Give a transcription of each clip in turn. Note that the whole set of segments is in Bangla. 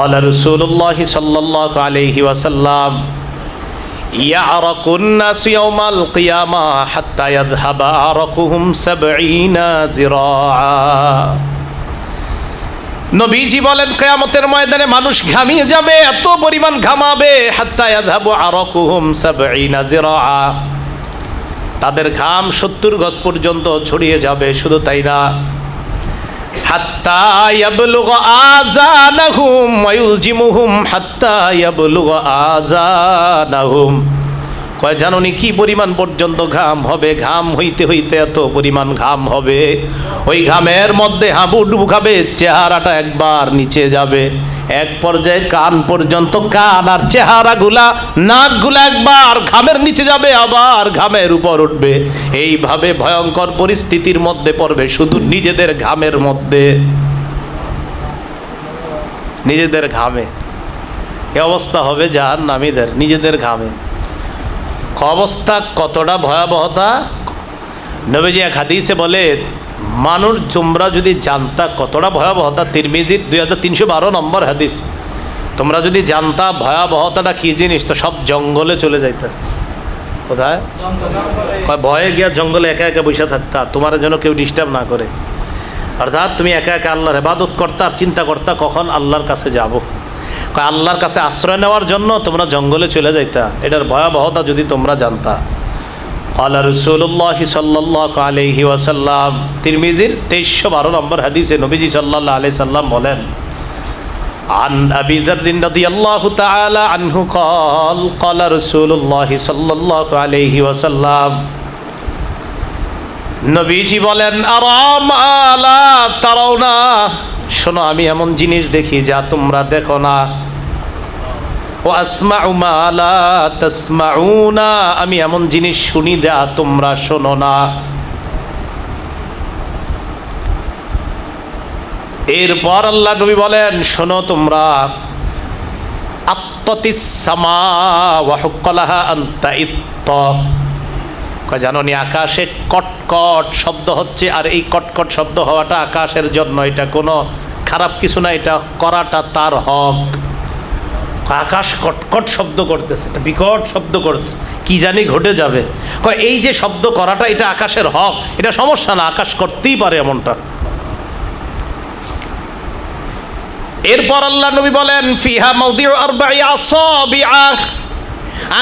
قال رسول الله صلى الله عليه وسلم يعرق الناس يوم القيامة حتى يذهب عرقهم سبعين ذراعا নবীজি বলেন কেয়ামতের ময়দানে মানুষ ঘামিয়ে যাবে এত পরিমাণ ঘামাবে হাত্তা ইয়াযহাবু আরাকুহুম সাবঈনা জিরাআ তাদের ঘাম সত্তর গজ পর্যন্ত ছড়িয়ে যাবে শুধু তাই না হাত্তা কয়, জাননি কি পরিমাণ পর্যন্ত ঘাম হবে? ঘাম হইতে হইতে এত পরিমাণ ঘাম হবে। ওই ঘামের মধ্যে হাবুডুবু খাবে, চেহারাটা একবার নিচে যাবে। এক পর্যায়ে কান পর্যন্ত কান আর চেহারাগুলা, নাকগুলা একবার ঘামের নিচে যাবে, আবার ঘামের উপর উঠবে। এইভাবে ভয়ঙ্কর পরিস্থিতির মধ্যে পড়বে শুধু নিজেদের ঘামের মধ্যে। নিজেদের ঘামে। এ অবস্থা হবে যার নামীদের নিজেদের ঘামে। অবস্থা, কতটা ভয়াবহতা? নবীজি এক হাদিসে বলে মানুষ তোমরা যদি জানতা কতটা ভয়াবহতা তিরমিজির দুই হাজার তিনশো বারো নম্বর হাদিস, তোমরা যদি জানতা ভয়াবহতাটা কী জিনিস, তো সব জঙ্গলে চলে যাইতে। কোথায়? ভয়ে গিয়া জঙ্গলে একা একা বসে থাকতা, তোমার যেন কেউ ডিস্টার্ব না করে। অর্থাৎ তুমি একা একা আল্লাহর হেবাদত করতা আর চিন্তা করতা কখন আল্লাহর কাছে যাব। আল্লাহর কাছে আশ্রয় নেওয়ার জন্য তোমরা জঙ্গলে চলে যাইতা, এটার ভয়াবহতা যদি তোমরা জানতা। قال رسول الله صلى الله عليه وسلم তিরমিজির তেইশশো বারো নম্বর হাদিসে নবীজি সাল্লাল্লাহু আলাইহি সাল্লাম বলেন عن أبي ذر رضي الله تعالى عنه قال قال رسول الله صلى الله عليه وسلم নবীজি বলেন আরাম আলা তারাও না শোনো আমি এমন জিনিস দেখি যা তোমরা দেখো না ও আসমাউ মা লা তাসমাউনা। আমি এমন জিনিস শুনি যা তোমরা শোনো না। এরপর আল্লাহ নবী বলেন, শোনো তোমরা, আত্মতিস সামা ওয়া হুক্কালাহা আনতা ইত্ত। কয়, জানো নি, আকাশে কটকট শব্দ হচ্ছে, আর এই কটকট শব্দ হওয়াটা আকাশের জন্য, এটা কোনো খারাপ কিছু না, এটা করাটা তার হক। আকাশ কটকট শব্দ করতেছে এটা বিকট শব্দ করতেছে, কি জানি ঘটে যাবে। কয়, এই যে শব্দ করাটা, এটা আকাশের হক, এটা সমস্যা না, আকাশ করতেই পারে এমনটা। এরপর আল্লাহ নবী বলেন, ফিহা মাউদিউ আরবাই আসাবিআ।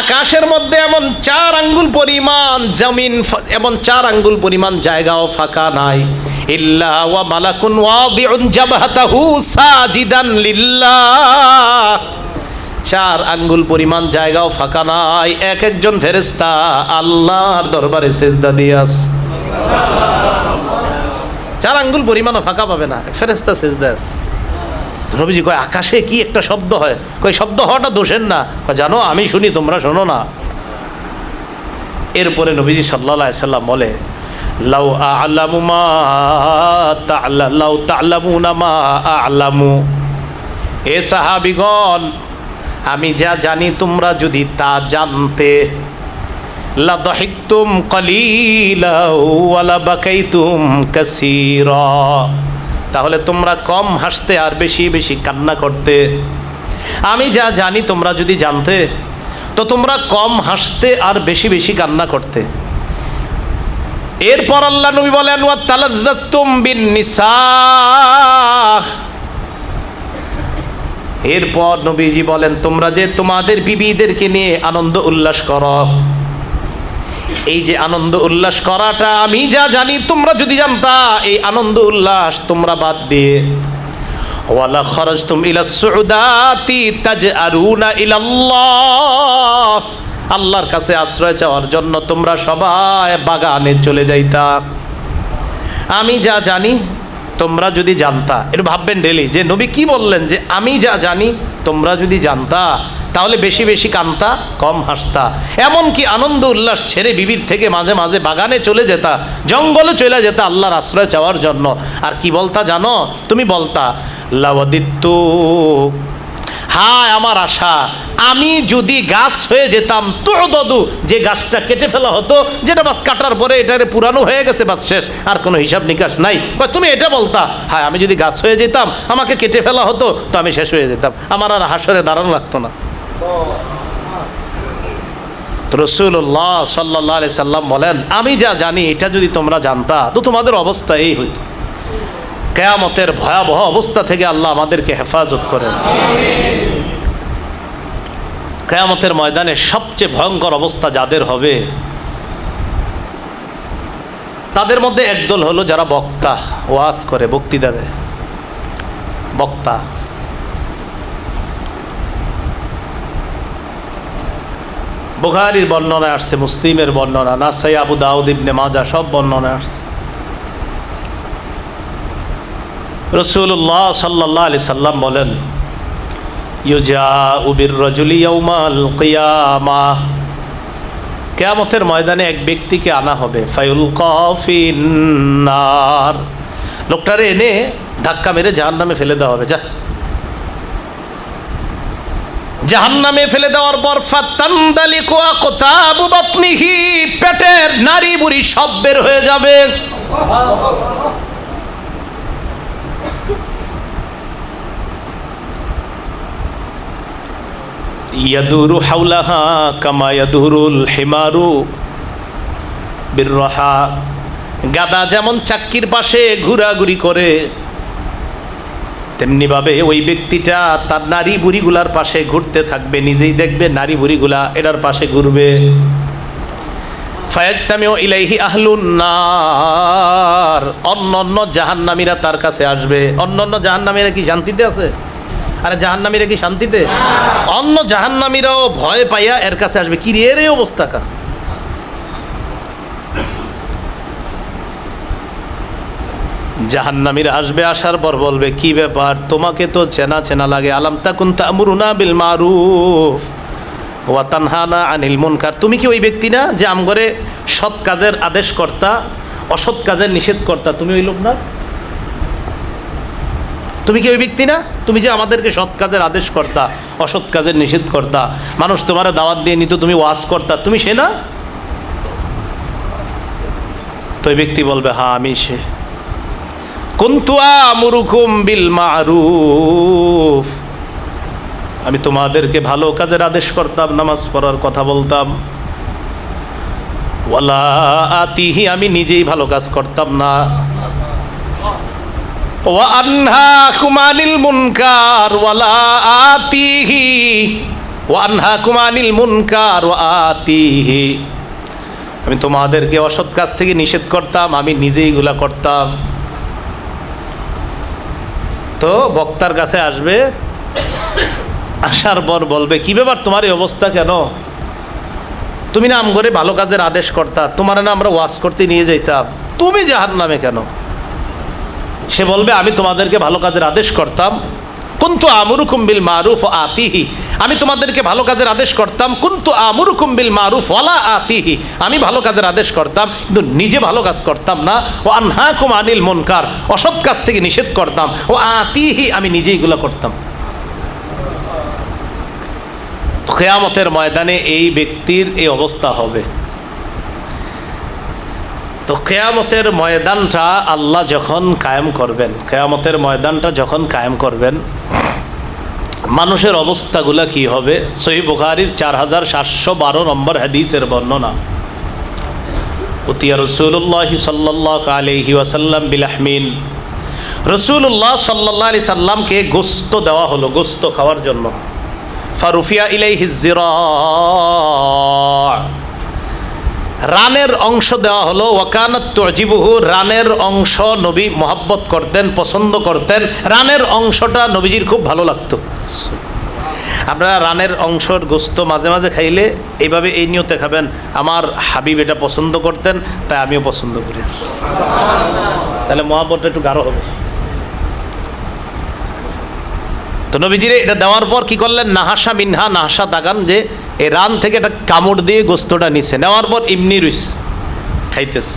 আকাশের মধ্যে এমন চার আঙ্গুল পরিমাণ জমিন, এমন চার আঙ্গুল পরিমাণ জায়গাও ফাঁকা নাই। ইল্লা ওয়া মালাকুন ওয়াদিউন জাবহাতাহু সাজিদান লিল্লাহ। চার আঙ্গুল পরিমাণ জায়গাও ফাঁকা নাই। এক একজন ফেরেশতা আল্লাহর দরবারে সেজদা দিয়াস চার আঙ্গুল পরিমাণও ফাঁকা পাবে না। ফেরেস্তা সেজদা আছে নবীজি কয়, আকাশে কি একটা শব্দ হয়? কয়, শব্দ হওয়াটা দোষের না। কয়, জানো, আমি শুনি, তোমরা শোনো না। এরপরে নবীজি সাল্লাহ সাল্লাম বলে, লাউ আলামু মা লাউ তা'লামুনা মা আ'লামু। এ সাহাবিগণ আমি যা জানি তোমরা যদি তা জানতে। তাহলে তোমরা কম হাসতে আর বেশি বেশি কান্না করতে। আমি যা জানি তোমরা যদি জানতে, তো তোমরা কম হাসতে আর বেশি বেশি কান্না করতে। এরপর আল্লাহ নবী বলেন, ওয়া তালাজ্জাতুম এরপর নবীজি বলেন, তোমরা যে তোমাদের বিবিদেরকে নিয়ে আনন্দ উল্লাস করো। এই যে আনন্দ উল্লাস করাটা, আমি যা জানি, তোমরা যদি জানতা, এই আনন্দ উল্লাস তোমরা বাদ দিয়ে। ওয়ালা খরজতুম ইলা সুউদাতি তাজআরুনা ইলাল্লাহ। আল্লাহর কাছে আশ্রয় চাওয়ার জন্য তোমরা সবাই বাগানে চলে যাইতা। আমি যা জানি তোমরা যদি জানতা, একটু ভাববেন ডেলি যে নবী কি বললেন, যে আমি যা জানি, তোমরা যদি জানতা, তাহলে বেশি বেশি কান্তা, কম হাসতা। এমনকি আনন্দ উল্লাস ছেড়ে বিবির থেকে মাঝে মাঝে বাগানে চলে যেতা, জঙ্গলে চলে যেতা আল্লাহর আশ্রয় চাওয়ার জন্য। আর কি বলতা জানো? তুমি বলতা, লাওয়াদিত্তু হায় আমার আশা। আমি যদি গাছ হয়ে যেতাম তো দদু যে গাছটা কেটে ফেলা হতো, যেটা বাস কাটার পরে এটারে পুরানো হয়ে গেছে, বাস শেষ, আর কোনো হিসাব নিকাশ নাই। তুমি এটা বলতা? হ্যাঁ আমি যদি গাছ হয়ে যেতাম, আমাকে কেটে ফেলা হতো, তো আমি শেষ হয়ে যেতাম। আমার আর হাসরে দাঁড়ানো লাগতো না। রসুল্লাহ সাল্লাহ সাল্লাম বলেন, আমি যা জানি, এটা যদি তোমরা জানতা, তো তোমাদের অবস্থা এই হইতো। কেয়ামতের ভয়াবহ অবস্থা থেকে আল্লাহ আমাদেরকে হেফাজত করেন। কেয়ামতের ময়দানে সবচেয়ে ভয়ঙ্কর অবস্থা যাদের হবে, তাদের মধ্যে একদল হলো যারা বক্তা, ওয়াজ করে, বক্তৃতা দেয়। বক্তা। বুখারির বর্ণনা আসছে, মুসলিমের বর্ণনা না নাসাই আবু দাউদ ইবনে মাজা সব বর্ণনা আসছে। রসুল্লাহ সাল্লাহ আলি সাল্লাম বলেন কেয়ামতের ময়দানে এক ব্যক্তিকে আনা হবে। ফাইউল কফিনার লোকটারে এনে ধাক্কা মেরে জাহান নামে ফেলে দেওয়া হবে। যা। জাহান নামে ফেলে দেওয়ার পর ফাত্তান্দালি কোয়া কোতাবু বাতনিহি। পেটের নারী বুড়ি সব বের হয়ে যাবে। ইয়াদুরু হাউলাহা কামা ইয়াদুরুল হিমারু বিরহা। গাদা যেমন চাক্কির পাশে ঘোরাঘুরি করে, তেমনিভাবে ওই ব্যক্তিটা তার নারী বুড়িগুলার পাশে ঘুরতে থাকবে, নিজেই দেখবে নারী বুড়িগুলা এটার পাশে ঘুরবে। ফায়াজতামিও ইলাইহি আহলুন নার। অন্য অন্য জাহান্নামীরা তার কাছে আসবে। অন্য অন্য জাহান্নামীরা কি শান্তিতে আছে? আরে জাহান্নামীরা কি শান্তিতে? অন্য জাহান্নামীরাও ভয় পাইয়া এর কাছে আসবে। কি রে, এর অবস্থা কা জাহান্নামীরা আসবে, আসার পর বলবে, কি ব্যাপার? তোমাকে তো চেনা চেনা লাগে। আলাম তাকুন তামুরুনা বিল মারুফ ওয়া তানহানা আনিল মুনকার। তুমি কি ওই ব্যক্তি না যে আমগরে সৎ কাজের আদেশ কর্তা অসৎ কাজের নিষেধ কর্তা তুমি ওই লোক না? তুমি কি ওই ব্যক্তি না? তুমি যে আমাদেরকে সৎ কাজের আদেশ কর্তা অসৎ কাজের নিষেধ কর্তা মানুষ তোমার দাওয়াত দিয়ে নিত, তুমি ওয়াজ কর্তা তুমি সে না? তো ওই ব্যক্তি বলবে হ্যাঁ আমি সে। কুন্তুয়া মারুফ। আমি তোমাদেরকে ভালো কাজের আদেশ করতাম নামাজ পড়ার কথা বলতাম। ওয়ালা আতিহি, আমি নিজেই ভালো কাজ করতাম না। আমি তোমাদেরকে অসৎ কাজ থেকে নিষেধ করতাম, আমি নিজেই গুলা করতাম। তো বক্তার কাছে আসবে, আসার পর বলবে, কি ব্যাপার, তোমার এই অবস্থা কেন? তুমি না আম করে ভালো কাজের আদেশ করতা, তোমার না আমরা ওয়াশ করতে নিয়ে যাইতাম। তুমি জাহান নামে কেন? সে বলবে, আমি তোমাদেরকে ভালো কাজের আদেশ করতাম। কুন্তু আমুরুকুম বিল মারুফ আতিহি আমি তোমাদেরকে ভালো কাজের আদেশ করতাম। কুন্তু আমুরুকুম বিল মারুফ ওয়ালা আতিহি আমি ভালো কাজের আদেশ করতাম, কিন্তু নিজে ভালো কাজ করতাম না। ও আনহাকুম আনিল মনকার। অসৎ কাজ থেকে নিষেধ করতাম। ও আতিহি আমি নিজে এগুলো করতাম। খেয়ামতের ময়দানে এই ব্যক্তির এই অবস্থা হবে। তো কেয়ামতের ময়দানটা আল্লাহ যখন কায়েম করবেন, কেয়ামতের ময়দানটা যখন কায়েম করবেন, মানুষের অবস্থাগুলা কি হবে? সহি বুখারির চার হাজার সাতশো বারো নম্বর হাদিসের বর্ণনা। উতিয়া রসুল্লাহ সাল্লাহ আলহি ওয়াসাল্লাম বিলাহমিন। রসুল্লাহ সাল্লাহ আলি সাল্লামকে গোস্ত দেওয়া হলো গোস্ত খাওয়ার জন্য। ফারুফিয়া ইলাই হিজিরা রানের অংশ দেওয়া হলো, ওয়াকানত রানের অংশ নবী মোহাব্বত করতেন, পছন্দ করতেন। রানের অংশটা নবীজির খুব ভালো লাগতো। আপনারা রানের অংশর গোস্ত মাঝে মাঝে খাইলে এইভাবে এই নিয়তে খাবেন, আমার হাবিব এটা পছন্দ করতেন, তাই আমিও পছন্দ করি। তাহলে মহাব্বতটা একটু গাঢ় হবে। তো নবীজিরে এটা দেওয়ার পর কি করলেন? নাহাসা মিনহা, নাহাসা দাগান যে এই রান থেকে একটা কামড় দিয়ে গোস্তটা নিছে। নেওয়ার পর এমনি রইস খাইতেস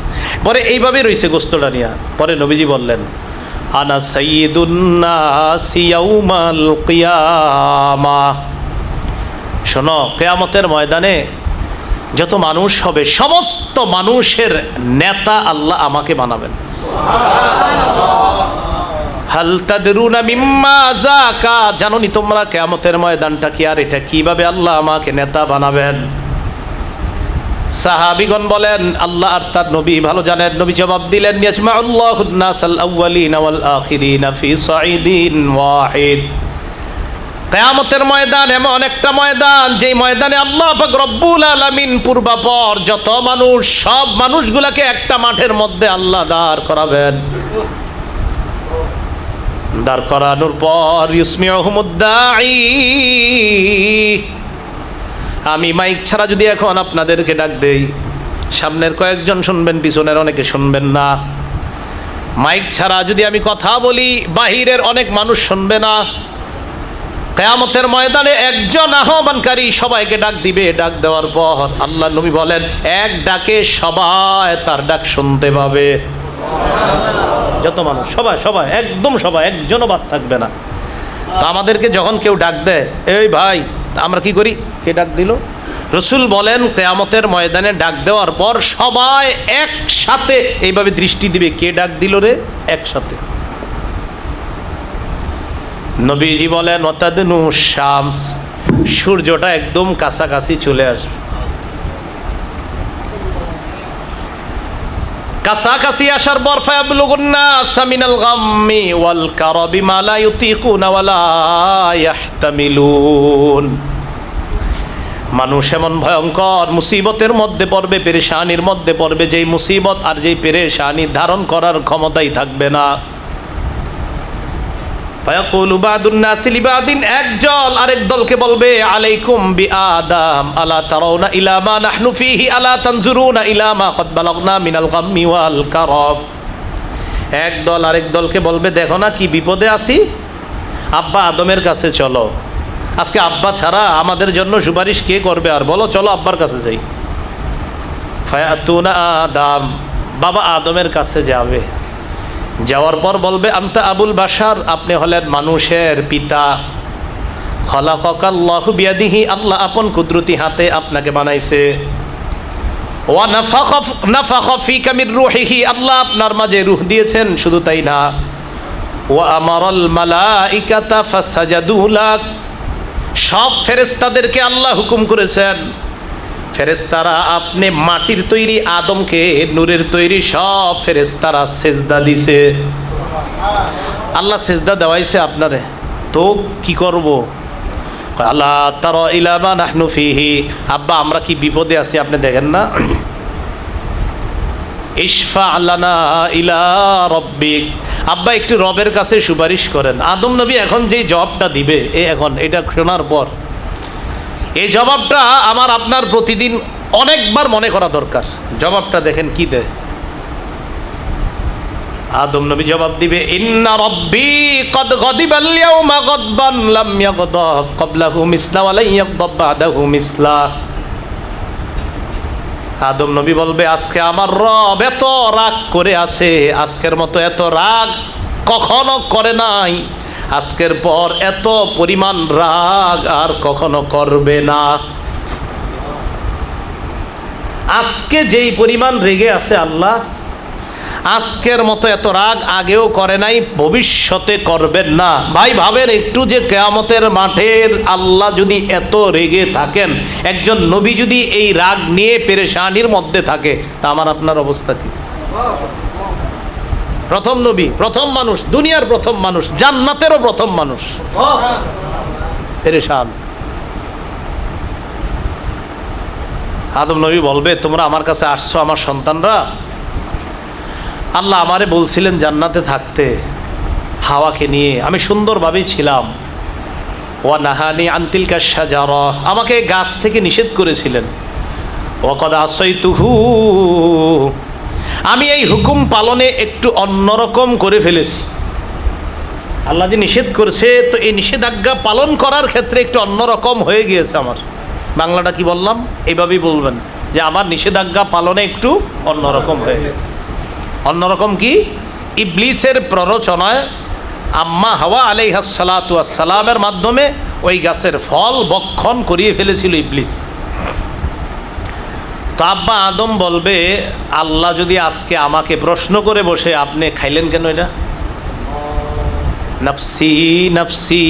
পরে এইভাবে রইছে গোস্তটা নিয়া। পরে নবীজি বললেন, আনা সৈয়দুন্নাসি ইয়াউমাল কিয়ামা। শোনো, কেয়ামতের ময়দানে যত মানুষ হবে, সমস্ত মানুষের নেতা আল্লাহ আমাকে বানাবেন। জানোনি তোমরা কেয়ামতের ময়দানটা কি? আর এটা কীভাবে আল্লাহ আমাকে নেতা বানাবেন? সাহাবিগণ বলেন, আল্লাহ আর তার নবী ভালো জানেন। নবী জবাব দিলেন কেয়ামতের ময়দান এমন একটা ময়দান, যেই ময়দানে আল্লাহ রব্বুল আলামিন পূর্বাপর যত মানুষ, সব মানুষগুলাকে একটা মাঠের মধ্যে আল্লাহ দাঁড় করাবেন। দাঁড় করানোর পর ইউসমিউহুমুদ্দাঈ আমি মাইক ছাড়া যদি এখন আপনাদেরকে ডাক দেই, সামনের কয়েকজন শুনবেন, পিছনের অনেকে শুনবেন না। মাইক ছাড়া যদি আমি কথা বলি, বাহিরের অনেক মানুষ শুনবে না। কেয়ামতের ময়দানে একজন আহ্বানকারী সবাইকে ডাক দিবে, ডাক দেওয়ার পর আল্লাহ নবী বলেন, এক ডাকে সবাই তার ডাক শুনতে পাবে। যত মানুষ, সবাই সবাই, একদম সবাই, একজনও বাদ থাকবে না। তো আমাদেরকে যখন কেউ ডাক দেয়, এই ভাই আমরা কি করি? কে ডাক দিল? রসুল বলেন, কেয়ামতের ময়দানে ডাক দেওয়ার পর সবাই একসাথে এইভাবে দৃষ্টি দিবে। কে ডাক দিল রে? একসাথে। নবীজি বলেন অতাদনু শামস সূর্যটা একদম কাছাকাছি চলে আসবে। কাছাকাছি আসার পর ফায়াবলুগুন্না সামিনাল ওয়াল মানুষ এমন ভয়ঙ্কর মুসিবতের মধ্যে পড়বে, পেরেশানির মধ্যে পড়বে, যেই মুসিবত আর যেই পেরেশানি ধারণ করার ক্ষমতাই থাকবে না। বলবে আলা তারাউনা ইলা মা নাহনু ফিহি, আলা তানজুরুনা ইলা মা কদ বালাগনা মিনাল গাম্মি ওয়াল কারাব। এক দল আরেক দলকে বলবে, দেখো না কি বিপদে আছি? আব্বা আদমের কাছে চলো। আজকে আব্বা ছাড়া আমাদের জন্য সুপারিশ কে করবে? আর বলো, চলো আব্বার কাছে যাই। ফায়াতুনা আদম, বাবা আদমের কাছে যাবে। যাওয়ার পর বলবে, আন্তা আবুল বাসার আপনি হলেন মানুষের পিতা। খলাকাল্লাহু বিয়াদিহি, আল্লাহ আপন কুদরতি হাতে আপনাকে বানাইছে। ওয়া নাফাখা ফিকা মির রূহিহি, আল্লাহ আপনার মাঝে রূহ দিয়েছেন, শুধু তাই না। ওয়া আমারাল মালাইকাতা ফাসাজাদু লাক, সব ফেরেশতাদেরকে আল্লাহ হুকুম করেছেন ফেরেস্তারা আপনি মাটির তৈরি, আদমকে নূরের তৈরি সব ফেরেস্তারা সেজদা দিছে। আল্লাহ সেজদা দেওয়াইছে আপনারে। তো কি করব? আল্লাহ, তার ইলামা নাহনু ফিহি। আব্বা, আমরা কি বিপদে আছি আপনি দেখেন না? ইশফা আল্লানা ইলা রব্বিক। আব্বা, একটু রবের কাছে সুপারিশ করেন। আদম নবী এখন যেই জবটা দিবে, এ এখন, এটা শোনার পর। এই জবাবটা আমার আপনার প্রতিদিন অনেকবার মনে করা দরকার। জবাবটা দেখেন কি দেয়? আদম নবী জবাব দিবে, ইন্না রব্বি কদ গদিবাল ইয়াউমা গদবান লাম ইয়াগদাব ক্বাবলাহু মিসলা ওয়া লা ইয়াগদাব বাদাহু মিসলা। আদম নবী বলবে, আজকে আমার রব এত রাগ করে আছে, আজকের মতো এত রাগ কখনো করে নাই। আজকের পর এত পরিমাণ রাগ আর কখনো করবে না। আজকে যেই পরিমাণ রেগে আছে আল্লাহ, আজকের মতো এত রাগ আগেও করে নাই, ভবিষ্যতে করবেন না। ভাই, ভাবেন একটু যে কেয়ামতের মাঠের আল্লাহ যদি এত রেগে থাকেন, একজন নবী যদি এই রাগ নিয়ে পেরেশানির মধ্যে থাকে, তা আমার আপনার অবস্থা কি? প্রথম নবী, প্রথম মানুষ, দুনিয়ার প্রথম মানুষ, জান্নাতেরও প্রথম মানুষ। আদম নবী বলবে, তোমরা আমার কাছে আসছো আমার সন্তানরা? আল্লাহ আমারে বলছিলেন জান্নাতে থাকতে, হাওয়াকে নিয়ে। আমি সুন্দরভাবেই ছিলাম। ওয়া নাহানি আন্তিল কাশা যারা আমাকে গাছ থেকে নিষেধ করেছিলেন। ওকদ আসই তুহু আমি এই হুকুম পালনে একটু অন্যরকম করে ফেলেছি। আল্লাহ যে নিষেধ করেছে, তো এই নিষেধাজ্ঞা পালন করার ক্ষেত্রে একটু অন্যরকম হয়ে গিয়েছে আমার। বাংলাটা কি বললাম? এইভাবেই বলবেন যে আমার নিষেধাজ্ঞা পালনে একটু অন্যরকম হয়ে গেছে। অন্যরকম কি? ইবলিসের প্ররোচনায় আম্মা হাওয়া আলাইহাসালাতু সালামের মাধ্যমে ওই গাছের ফল বক্ষণ করিয়ে ফেলেছিল ইবলিস। তো আব্বা আদম বলবে, আল্লাহ যদি আজকে আমাকে প্রশ্ন করে বসে, আপনি খাইলেন কেন এটা? নফসি নফসি,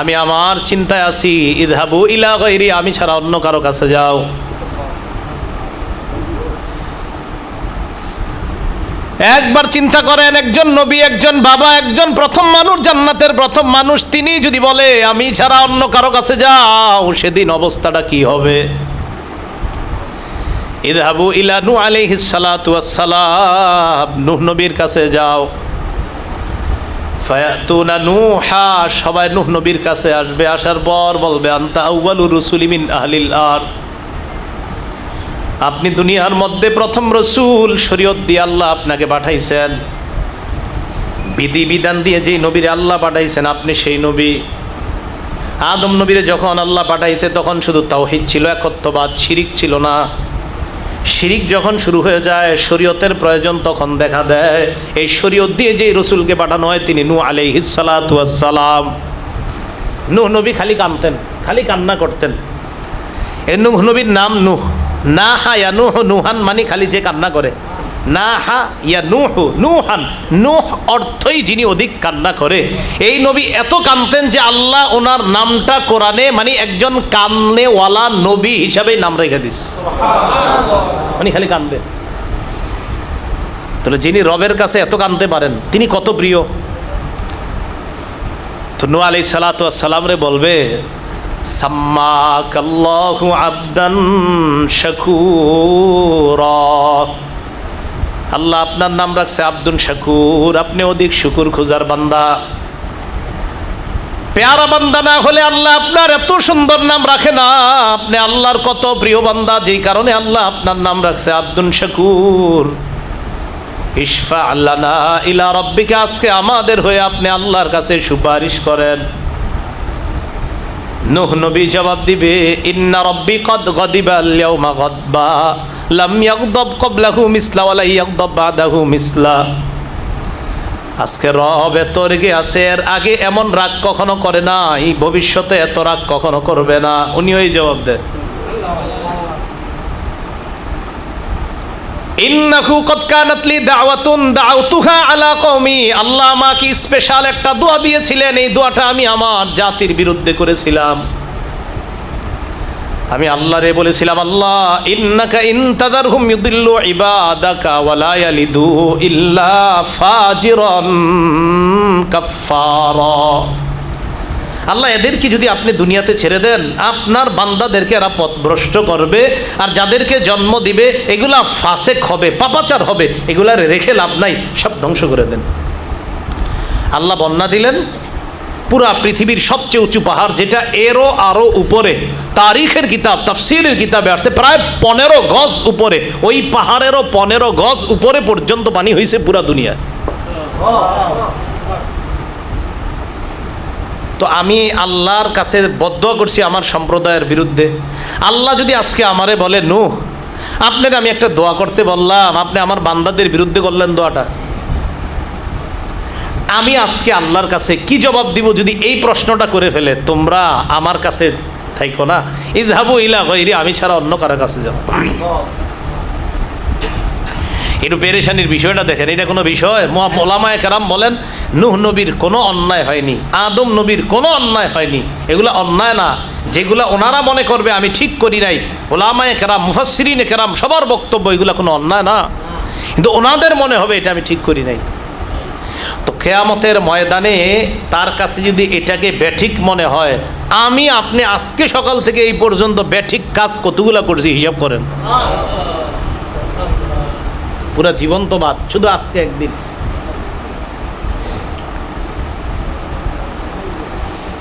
আমি আমার চিন্তায় আছি ইদহাবু ইলা গৈরি আমি ছাড়া অন্য কারও কাছে যাও। একবার চিন্তা করেন, একজন নবী, একজন বাবা, একজন প্রথম মানুষ, জান্নাতের প্রথম মানুষ, তিনি যদি বলে, আমি ছাড়া অন্য কারও কাছে যাও, সেদিন অবস্থাটা কি হবে? ইদহাবু ইলা নু আলাইহিস সালাতু ওয়াসসালাম, নূহ নবীর কাছে যাও। ফায়াতুনা নূহা, সবাই নূহ নবীর কাছে আসবে। আসার পর বলবে, আনতা আউয়ালুর রসুলি মিন আহলিল আর আপনি দুনিয়ার মধ্যে প্রথম রসুল, শরীয়ত দিয়ে আল্লাহ আপনাকে পাঠাইছেন। বিধি বিধান দিয়ে যেই নবীরে আল্লাহ পাঠাইছেন, আপনি সেই নবী। আদম নবীরে যখন আল্লাহ পাঠাইছে, তখন শুধু তাওহিদ ছিল, একত্ববাদ, শিরিক ছিল না। শিরিক যখন শুরু হয়ে যায়, শরীয়তের প্রয়োজন তখন দেখা দেয়। এই শরীয়ত দিয়ে যেই রসুলকে পাঠানো হয়, তিনি নু আলিহিসালাম নুহ নবী খালি কানতেন, খালি কান্না করতেন। এ নুহ নবীর নাম নুহ। না হায়া নুহ, নুহান মানে খালি যে কান্না করে। না হা ইয়া নুহ, নুহান। নুহ অর্থই যিনি অধিক কান্না করে। এই নবী এত কানতেন যে আল্লাহ ওনার নামটা কোরআনে মানে একজন কান্নেওয়ালা নবী হিসাবে নাম রেখে দিস। মানে খালি কান্দে। তাহলে যিনি রবের কাছে এত কানতে পারেন, তিনি কত প্রিয়? তো নু আলাই সালাম রে বলবে, সাম্মাকাল্লাহু আবদান শাকুরা। আল্লাহ আপনার নাম রাখছে আব্দুল শাকুর। আপনি অধিক শুকুর খুজার বান্দা। পেয়ারা বান্দা না হলে আল্লাহ আপনার এত সুন্দর নাম রাখে না। আপনি আল্লাহর কত প্রিয় বান্দা, যেই কারণে আল্লাহ আপনার নাম রাখছে আব্দুল শাকুর। ইশফা আল্লাহ না ইলা রব্বিকে, আজকে আমাদের হয়ে আপনি আল্লাহর কাছে সুপারিশ করেন। নুহ নবী জবাব দিবে, ইন্না রব্বি কদ গদিবা আল-ইয়াউমা গদবা। মিসলা আজকে রব এত রেগে আছে আগে এমন রাগ কখনো করে না এই ভবিষ্যতে এত রাগ কখনো করবে না। উনি ওই জবাব দেন। আলা আল্লাহ আমাকে স্পেশাল একটা দোয়া দিয়েছিলেন, এই দোয়াটা আমি আমার জাতির বিরুদ্ধে করেছিলাম। আমি আল্লাহরে বলেছিলাম, আল্লাহ, ইন্নাকা ইনতাদারহুম ইউদিল্লু ইবাদাকা ওয়ালা ইয়ালিদু ইল্লা ফাজিরান কাফফারা. আল্লাহ, এদেরকে যদি আপনি দুনিয়াতে ছেড়ে দেন, আপনার বান্দাদেরকে এরা পথভ্রষ্ট করবে, আর যাদেরকে জন্ম দিবে, এগুলা ফাসেক হবে, পাপাচার হবে, এগুলার রেখে লাভ নাই, সব ধ্বংস করে দেন। আল্লাহ বন্যা দিলেন পুরা পৃথিবীর সবচেয়ে উঁচু পাহাড়, যেটা এরও আরও উপরে। তারিখের কিতাব, তাফসিরের কিতাবে আসছে, প্রায় পনেরো গজ উপরে। ওই পাহাড়েরও পনেরো গজ উপরে পর্যন্ত পানি হয়েছে পুরা দুনিয়ায়। তো আমি আল্লাহর কাছে বদ্ধ করছি আমার সম্প্রদায়ের বিরুদ্ধে। আল্লাহ যদি আজকে আমারে বলে নু আপনার আমি একটা দোয়া করতে বললাম, আপনি আমার বান্দাদের বিরুদ্ধে করলেন দোয়াটা। আমি আজকে আল্লাহর কাছে কি জবাব দিব যদি এই প্রশ্নটা করে ফেলে? তোমরা আমার কাছে থাইকো না। ইজহাবু ইলা গৈরি আমি ছাড়া অন্য কারও কাছে যাও। একটু পেরেশানির বিষয়টা দেখেন, এটা কোনো বিষয়? মোলামায় কারাম বলেন, নুহ নবীর কোনো অন্যায় হয়নি, আদম নবীর কোনো অন্যায় হয়নি। এগুলো অন্যায় না। যেগুলো ওনারা মনে করবে, আমি ঠিক করি নাই। ওলামায় কেরাম মুফাসরিন কেরাম, সবার বক্তব্য এগুলো কোনো অন্যায় না। কিন্তু ওনাদের মনে হবে, এটা আমি ঠিক করি নাই। কেয়ামতের ময়দানে তার কাছে যদি এটাকে ব্যাঠিক মনে হয়, আমি আপনি আজকে সকাল থেকে এই পর্যন্ত ব্যাঠিক কাজ কতগুলো করছি হিসাব করেন। পুরা জীবন্ত বাদ, শুধু আজকে একদিন।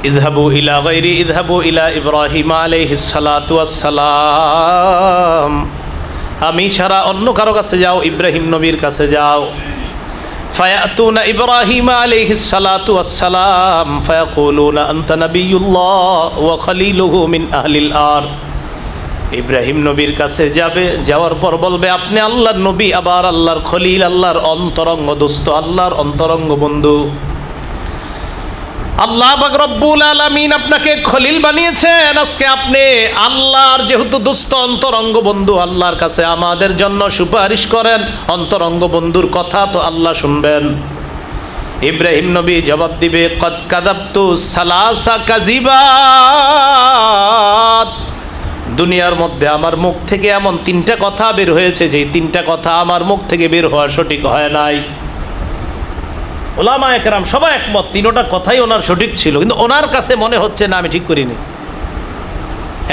ইজহাবু ইলা গাইরি, ইজহাবু ইলা ইব্রাহিম আলাইহিস সালাতু আমি ছাড়া অন্য কারও কাছে যাও, ইব্রাহিম নবীর কাছে যাও। ফায়াতুনা إبراهيم عليه الصلاة والسلام فيقولون أنت نبي الله وخليله মিন أهل الأرض ইব্রাহিম নবীর কাছে যাবে, যাওয়ার পর বলবে, আপনি আল্লাহর নবী, আবার আল্লাহর খলিল, আল্লাহর অন্তরঙ্গ দোস্ত, আল্লাহর অন্তরঙ্গ বন্ধু। আল্লাহ রব্বুল আলামিন আপনাকে খলিল বানিয়েছেন। আজকে আপনি আল্লাহর যেহেতু দুস্থ অন্তরঙ্গ বন্ধু, আল্লাহর কাছে আমাদের জন্য সুপারিশ করেন। অন্তরঙ্গ বন্ধুর কথা তো আল্লাহ শুনবেন। ইব্রাহিম নবী জবাব দিবে, কদ কাদাবতু সালাসা কাজিবাত দুনিয়ার মধ্যে আমার মুখ থেকে এমন তিনটা কথা বের হয়েছে যে তিনটা কথা আমার মুখ থেকে বের হওয়া সঠিক হয় নাই। ওলামা একরাম সবাই একমত তিনোটা কথাই ওনার সঠিক ছিল কিন্তু ওনার কাছে মনে হচ্ছে না আমি ঠিক করিনি।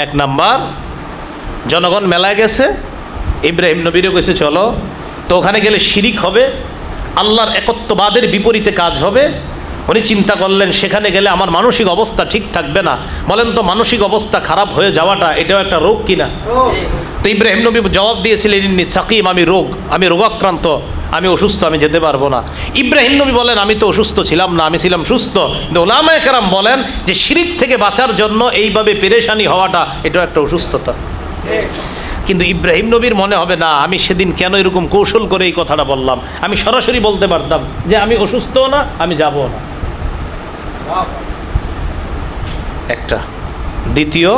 এক নাম্বার জনগণ মেলায় গেছে ইব্রাহিম নবীরও গেছে চলো তো ওখানে গেলে শিরিক হবে আল্লাহর একত্ববাদের বিপরীতে কাজ হবে। উনি চিন্তা করলেন সেখানে গেলে আমার মানসিক অবস্থা ঠিক থাকবে না। বলেন তো মানসিক অবস্থা খারাপ হয়ে যাওয়াটা এটাও একটা রোগ কিনা? তো ইব্রাহিম নবী জবাব দিয়েছিলেন সাকিম আমি রোগ আমি রোগাক্রান্ত। আমি অসুস্থ, আমি যেতে পারব না। ইব্রাহিম নবী বলেন, আমি তো অসুস্থ ছিলাম না, আমি ছিলাম সুস্থ। কিন্তু ওলামা একরাম বলেন যে, শিরিক থেকে বাঁচার জন্য এইভাবে পেরেশানি হওয়াটা, এটাও একটা অসুস্থতা। কিন্তু ইব্রাহিম নবীর মনে হবে, না, আমি সেদিন কেন এরকম কৌশল করে এই কথাটা বললাম? আমি সরাসরি বলতে পারতাম যে, আমি অসুস্থ না, আমি যাব না। একটা। দ্বিতীয়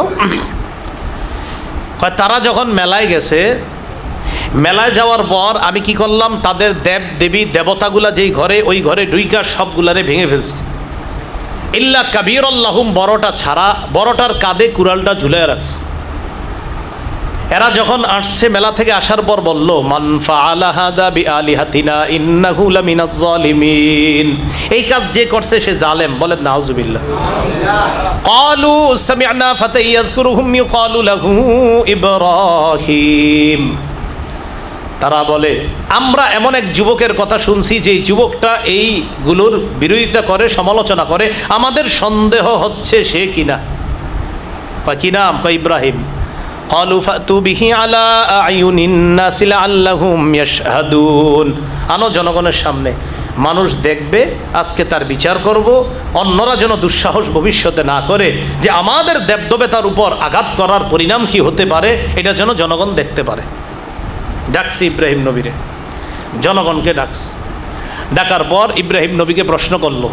তারা যখন মেলায় গেছে মেলায় যাওয়ার পর আমি কি করলাম? তাদের দেব, দেবী, দেবতাগুলা যেই ঘরে, ওই ঘরে ডুইকা সবগুলারে ভেঙে ফেলছে। ইল্লা কাবির আল্লাহুম বড়টা ছাড়া, বড়টার কাঁধে কুড়ালটা ঝুলে রাখছে। এরা যখন আসছে মেলা থেকে আসার পর বলল, মান ফাআলা হাদা বিআলিহাতিনা ইন্নাহু লামিনাজ জালিমিন। এই কাজ যে করছে সে জালেম। বলেন, নাউজুবিল্লাহ। ক্বালু সামি'না ফাতাই ইয়াযকুরুহুম ইউকালু লাহু ইব্রাহিম। তারা বলে, আমরা এমন এক যুবকের কথা শুনছি যে যুবকটা এইগুলোর বিরোধিতা করে, সমালোচনা করে। আমাদের সন্দেহ হচ্ছে সে কিনা? কি নাম? কয়, ইব্রাহিম। আনো জনগণের সামনে, মানুষ দেখবে, আজকে তার বিচার করব, অন্যরা যেন দুঃসাহস ভবিষ্যতে না করে, যে আমাদের দেবদেবতার উপর আঘাত করার পরিণাম কি হতে পারে, এটা যেন জনগণ দেখতে পারে। ডাকছে ইব্রাহিম নবীরে। জনগণকে ডাকছে। ডাকার পর ইব্রাহিম নবীকে প্রশ্ন করল,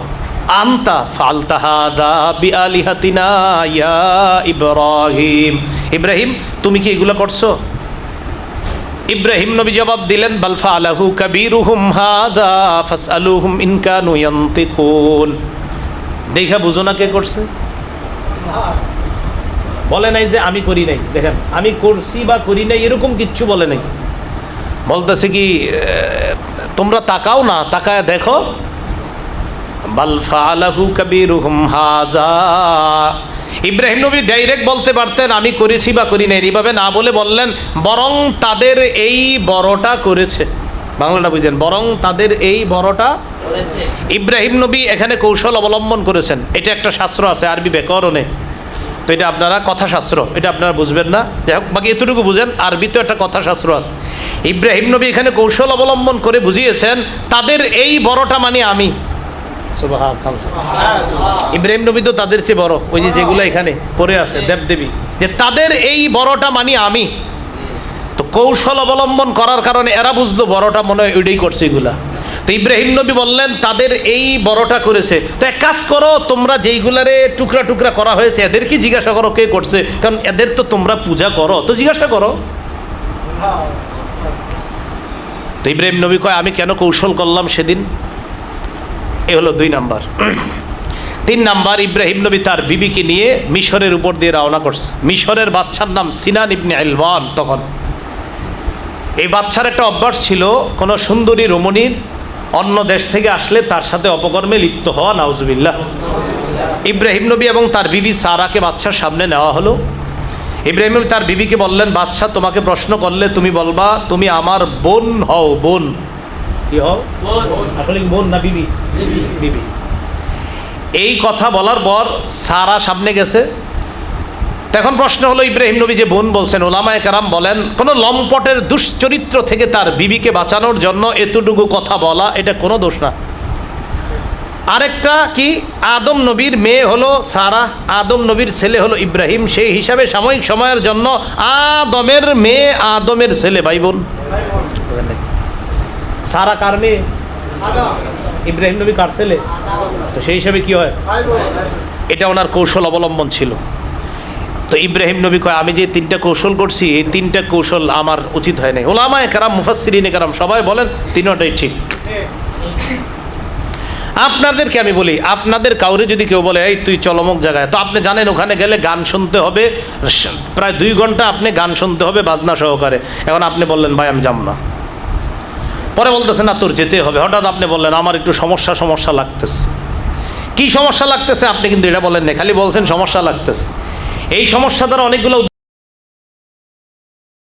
আন্তা ফালতাহাদা বিআলিহাতিনা ইয়া ইব্রাহিম? ইব্রাহিম, তুমি কি এগুলো করছ? ইব্রাহিম নবী জবাব দিলেন বালফা আলাহু কাবিরুহুম হাদা ফাসআলুহুম ইন কানু ইয়ান্তিকুন। দেখা বুঝো না কে করছে? বলে নাই যে আমি করি নাই। দেখেন, আমি করছি বা করি নাই, এরকম কিচ্ছু বলে নাই। বলতেছে কি তোমরা তাকাও না তাকায় দেখো। কাবিরুহুম হাজা ইব্রাহিম নবী ডাইরেক্ট বলতে পারতেন আমি করেছি বা করি নাই। এইভাবে না বলে বললেন বরং তাদের এই বড়টা করেছে। বাংলাটা বুঝেন বরং তাদের এই বড়টা ইব্রাহিম নবী এখানে কৌশল অবলম্বন করেছেন। এটা একটা শাস্ত্র আছে আরবি ব্যাকরণে। তো এটা আপনারা কথাশাস্ত্র, এটা আপনারা বুঝবেন না। যাই হোক, বাকি এতটুকু বুঝেন আরবিতেও একটা কথাশাস্ত্র আছে। ইব্রাহিম নবী এখানে কৌশল অবলম্বন করে বুঝিয়েছেন, তাদের এই বড়টা মানে আমি। ইব্রাহিম নবী তো তাদের চেয়ে বড়, ওই যে যেগুলো এখানে পড়ে আছে, দেবদেবী। যে তাদের এই বড়টা মানি আমি। তো কৌশল অবলম্বন করার কারণে এরা বুঝলো বড়টা মনে হয় ওইটাই করছে এগুলা। তো ইব্রাহিম নবী বললেন, তাদের এই বড়টা করেছে। তো এক কাজ করো, তোমরা যেইগুলারে টুকরা টুকরা করা হয়েছে, এদেরকে জিজ্ঞাসা করো কে করছে, কারণ এদের তো তোমরা পূজা করো। তো জিজ্ঞাসা করো। তো ইব্রাহিম নবী কয়, আমি কেন কৌশল করলাম সেদিন? এ হলো দুই নাম্বার। তিন নাম্বার, ইব্রাহিম নবী তার বিবিকে নিয়ে মিশরের উপর দিয়ে রওনা করছে। মিশরের বাচ্চার নাম সিনান ইবনে আলওয়ান তখন। এই বাচ্চার একটা অভ্যাস ছিল, কোনো সুন্দরী রমণীর অন্য দেশ থেকে আসলে তার সাথে অপকর্মে লিপ্ত হওয়া, নাউজুবিল্লাহ। ইব্রাহিম নবী এবং তার বিবি সারাকে বাচ্চার সামনে নেওয়া হলো। ইব্রাহিম নবী তার বিবিকে বললেন বাচ্চা তোমাকে প্রশ্ন করলে তুমি বলবা, তুমি আমার বোন হও, বোন। কি হও? আসলে বোন না বিবি? বিবি। এই কথা বলার পর সারা সামনে গেছে। তখন প্রশ্ন হলো, ইব্রাহিম নবী যে বোন বলছেন, ওলামায় কারাম বলেন, কোনো লম্পটের দুশ্চরিত্র থেকে তার বিবিকে বাঁচানোর জন্য এতটুকু কথা বলা, এটা কোনো দোষ না। আরেকটা কি, আদম নবীর মেয়ে হলো সারা, আদম নবীর ছেলে হলো ইব্রাহিম, সেই হিসাবে সাময়িক সময়ের জন্য আদমের মেয়ে আদমের ছেলে, ভাই বোন। সারা কার মেয়ে? ইব্রাহিম নবী কার ছেলে? তো সেই হিসাবে কি হয়? এটা ওনার কৌশল অবলম্বন ছিল। তো ইব্রাহিম নবী কয়, আমি যে তিনটা কৌশল করছি, এই তিনটা কৌশল আমার উচিত হয় নাই। ওলামায় কারাম, মুফাসসিরিন কারাম, সবাই বলেন, তিনটাই ঠিক। আপনাদেরকে আমি বলি, আপনাদের কাউরে যদি কেউ বলে, এই, তুই চলমক জায়গায়। তো আপনি জানেন, ওখানে গেলে গান শুনতে হবে, প্রায় দুই ঘণ্টা আপনি গান শুনতে হবে বাজনা সহকারে। এখন আপনি বললেন, ভাই, আমি যাব না। পরে বলতেছে, না, তোর যেতে হবে। হঠাৎ আপনি বললেন, আমার একটু সমস্যা সমস্যা লাগতেছে। কি সমস্যা লাগতেছে? আপনি কিন্তু এটা বলেন না খালি বলছেন, সমস্যা লাগতেছে। এই সমস্যা দ্বারা অনেকগুলো